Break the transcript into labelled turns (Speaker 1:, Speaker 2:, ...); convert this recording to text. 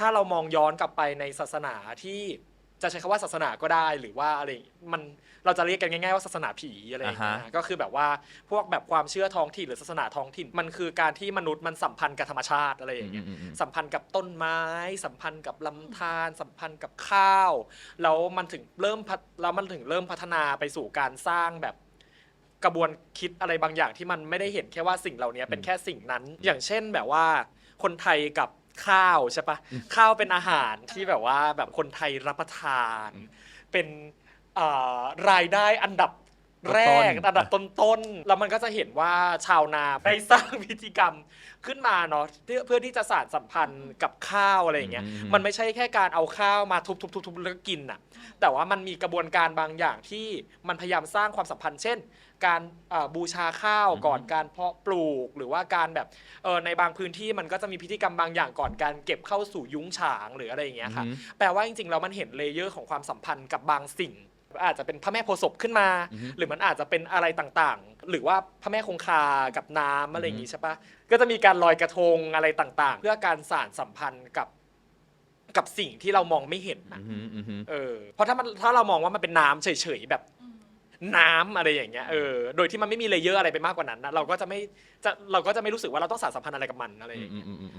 Speaker 1: ถ้าเรามองย้อนกลับไปในศาสนาที่จะใช้คำว่าศาสนาก็ได้หรือว่าอะไรมันเราจะเรียกกันง่ายๆว่าศาสนาผีอะไรอย่างเงี้ย
Speaker 2: อ่าฮะ
Speaker 1: ก็คือแบบว่าพวกแบบความเชื่อท้องถิ่นหรือศาสนาท้องถิ่น มันคือการที่มนุษย์มันสัมพันธ์กับธรรมชาติอะไรอย่างเงี้ย
Speaker 2: อืมอืมอืม
Speaker 1: สัมพันธ์กับต้นไม้ สัมพันธ์กับลำธารสัมพันธ์กับข้าวแล้วมันถึงเริ่มพัฒแล้วมันถึงเริ่มพัฒนาไปสู่การสร้างแบบกระบวนคิดอะไรบางอย่างที่มันไม่ได้เห็นแค่ว่าสิ่งเหล่านี้เป็นแค่สิ่งนั้น อย่างเช่นแบบว่าคนไทยกับ ข้าวใช่ปะข้าวเป็นอาหารที่แบบว่าแบบคนไทยรับประทาน เป็นเอ่อรายได้อันดับ แรก
Speaker 2: ต้นๆ
Speaker 1: อันดับต้นๆ แล้วมันก็จะเห็นว่าชาวนาได้สร้างพิธีกรรมขึ้นมาเนาะเพื่อเพื่อที่จะสานสัมพันธ์กับข้าวอะไรอย่างเงี้ย
Speaker 2: อืม
Speaker 1: มันไม่ใช่แค่การเอาข้าวมาทุบๆๆๆแล้วก็กินน่ะแต่ว่ามันมีกระบวนการบางอย่างที่มันพยายามสร้างความสัมพันธ์ เช่น การเอ่อบูชาข้าวก่อนการเพาะปลูกหรือว่าการแบบเออในบางพื้นที่มันก็จะมีพิธีกรรมบางอย่างก่อนการเก็บเข้าสู่ยุ้งฉางหรืออะไรอย่างเงี้ยค่ะ
Speaker 2: อืม
Speaker 1: แปลว่าจริงๆแล้วมันเห็นเลเยอร์ของความสัมพันธ์กับบางสิ่ง อาจจะเป็นพระแม่โพธิ์ศพขึ้นมา
Speaker 2: อือฮึ
Speaker 1: หรือมันอาจจะเป็นอะไรต่างๆ หรือว่าพระแม่คงคากับน้ำอะไรอย่างงี้ใช่ปะก็จะมีการลอยกระทงอะไรต่างๆ เพื่อการสานสัมพันธ์กับกับสิ่งที่เรามองไม่เห็นนะ
Speaker 2: อืมอืมอืม
Speaker 1: เออ เพราะถ้ามันถ้าเรามองว่ามันเป็นน้ำเฉยๆแบบน้ำอะไรอย่างเงี้ยเออโดยที่มันไม่มีเลเยอร์อะไรไปมากกว่านั้นนะเราก็จะไม่จะเราก็จะไม่รู้สึกว่าเราต้องสานสัมพันธ์อะไรกับมันอะไรอย่างเงี้ย
Speaker 2: อืมอืมอืม